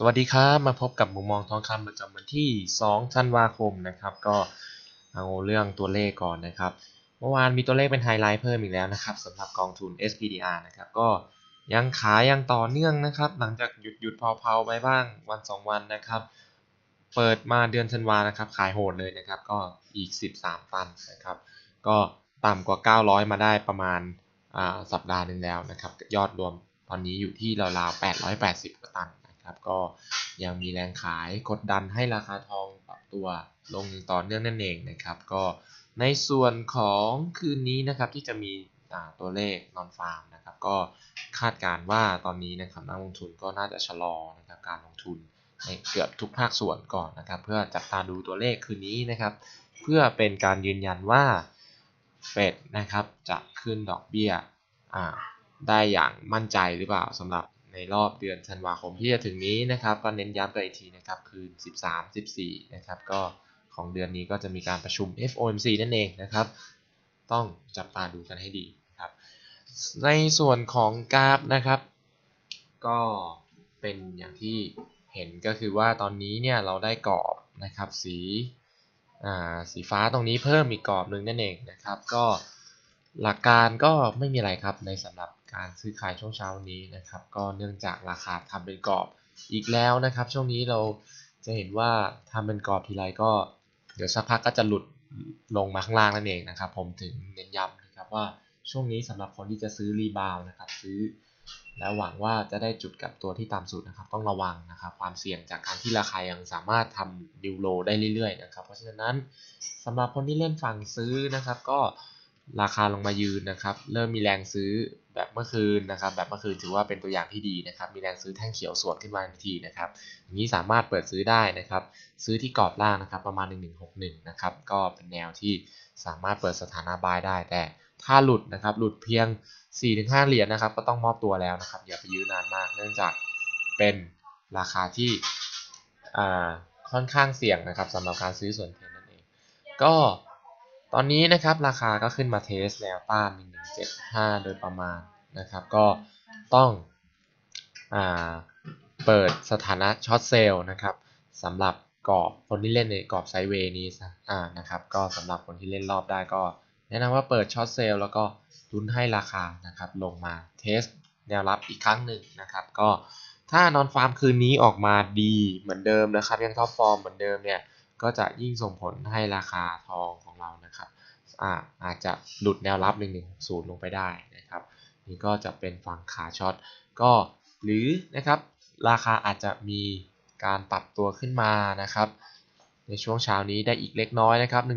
สวัสดีครับมาพบกับมุมมองทองคำประจำวันที่ 2 ธันวาคมนะครับ ก็เอาเรื่องตัวเลขก่อนนะครับ เมื่อวานมีตัวเลขเป็นไฮไลท์เพิ่มอีกแล้วนะครับสำหรับกองทุน SPDR นะครับก็ยังขายยังต่อเนื่องนะครับ หลังจากหยุดหยุดเผาๆไปบ้างวัน 2 วันนะครับ เปิดมาเดือนธันวานะครับขายโหดเลยนะครับก็อีก 13ตันนะครับ ก็ต่ำกว่า 900 มาได้ประมาณสัปดาห์หนึ่งแล้วนะครับ ยอดรวมตอนนี้อยู่ที่ราวๆ880กว่าตัน นะครับ ก็ยังมีแรงขายกดดันให้ราคาทองปรับตัวลงต่อเนื่องนั่นเองนะครับ ก็ในส่วนของคืนนี้นะครับที่จะมีตัวเลขนอนฟาร์มนะครับ ก็คาดการณ์ว่าตอนนี้นะครับนักลงทุนก็น่าจะชะลอนะครับการลงทุนในเกือบทุกภาคส่วนก่อนนะครับ เพื่อจับตาดูตัวเลขคืนนี้นะครับ เพื่อเป็นการยืนยันว่าเฟดนะครับจะขึ้นดอกเบี้ยได้อย่างมั่นใจหรือเปล่าสำหรับ ในรอบเดือนธันวาคมที่จะถึงนี้นะครับ ก็เน้นย้ำกันอีกทีนะครับคือ 13 14 นะครับ ก็ของเดือนนี้ก็จะมีการประชุม FOMC นั่นเองนะครับ ต้องจับตาดูกันให้ดีครับ ในส่วนของกราฟนะครับ ก็เป็นอย่างที่เห็นก็คือว่าตอนนี้เนี่ยเราได้กรอบนะครับสีสีฟ้าตรงนี้เพิ่มอีกกรอบหนึ่งนั่นเองนะครับ ก็หลักการก็ไม่มีอะไรครับในสำหรับ การซื้อขายช่วงเช้านี้นะครับ ก็เนื่องจากราคาทำเป็นกรอบอีกแล้วนะครับ ช่วงนี้เราจะเห็นว่าทำเป็นกรอบทีไรก็ เดี๋ยวสักพักก็จะหลุดลงมาข้างล่างนั่นเองนะครับ ผมถึงเน้นย้ำนะครับว่าช่วงนี้สำหรับคนที่จะซื้อรีบาวนะครับซื้อ แล้วหวังว่าจะได้จุดกับตัวที่ต่ำสุดนะครับ ต้องระวังนะครับ ความเสี่ยงจากการที่ราคายังสามารถทำดิวโลได้เรื่อยๆนะครับ เพราะฉะนั้นสำหรับคนที่เล่นฝั่งซื้อนะครับ ก็ ราคาลงมายืนนะครับ เริ่มมีแรงซื้อแบบเมื่อคืนนะครับ แบบเมื่อคืนถือว่าเป็นตัวอย่างที่ดีนะครับ มีแรงซื้อแท่งเขียวสวนขึ้นมาทันทีนะครับอย่างนี้สามารถเปิดซื้อได้นะครับ ซื้อที่กรอบล่างนะครับ ประมาณ 1161 นะครับ ก็เป็นแนวที่สามารถเปิดสถานะบายได้ แต่ถ้าหลุดนะครับ หลุดเพียง 4-5 เหรียญนะครับ ก็ต้องมอบตัวแล้วนะครับ อย่าไปยื้อนานมาก เนื่องจากเป็นราคาที่อ่าค่อนข้างเสี่ยงนะครับสำหรับการซื้อส่วนเทนนั่นเอง ก็ ตอนนี้นะครับราคาก็ขึ้นมาเทสแนวต้าน 1175 โดยประมาณนะครับ ก็ต้องอเปิดสถานะช็อตเซลล์นะครับสำหรับกรอบคนที่เล่นในกรอบไซเวย์นี้นะครับ ก็สำหรับคนที่เล่นรอบได้ก็ แนะนำว่าเปิดช็อตเซลล์แล้วก็ลุ้นให้ราคานะครับลงมาเทสแนวรับอีกครั้งหนึ่งนะครับ ก็ถ้านอนฟาร์มคืนนี้ออกมาดีเหมือนเดิมนะครับยังท็อปฟอร์มเหมือนเดิมเนี่ยก็จะยิ่งส่งผลให้ราคาทอง เรานะครับอาอาจจะหลุดแนวรับ 1160 ลงไปได้นะครับ นี่ก็จะเป็นฝั่งขาช็อตก็หรือนะครับราคาอาจจะมีการปรับตัวขึ้นมานะครับ ในช่วงเช้านี้ได้อีกเล็กน้อยนะครับ 1180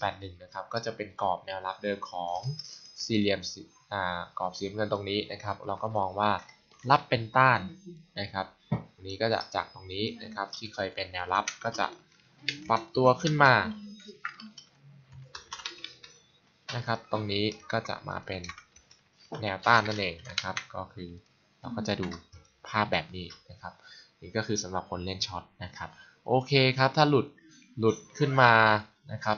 1181 นะครับ ก็จะเป็นกรอบแนวรับเดิมของสี่เหลี่ยมกรอบสีเงินตรงนี้นะครับ เราก็มองว่ารับเป็นต้านนะครับนี้ก็จะจากตรงนี้นะครับที่เคยเป็นแนวรับก็จะปรับตัวขึ้นมา นะครับ ตรงนี้ก็จะมาเป็นแนวต้านนั่นเองนะครับ ก็คือเราก็จะดูภาพแบบนี้นะครับนี่ก็คือสำหรับคนเล่นช็อตนะครับ โอเคครับ ถ้าหลุดหลุดขึ้นมานะครับ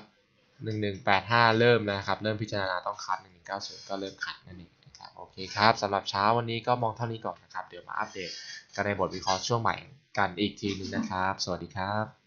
1185 เริ่มนะครับ เริ่มพิจารณาต้องคัด1190 ก็เริ่มขัดนั่นเองนะครับโอเคครับสำหรับเช้าวันนี้ก็มองเท่านี้ก่อนนะครับ เดี๋ยวมาอัปเดตกันในบทวิเคราะห์ช่วงใหม่กันอีกทีนึงนะครับ สวัสดีครับ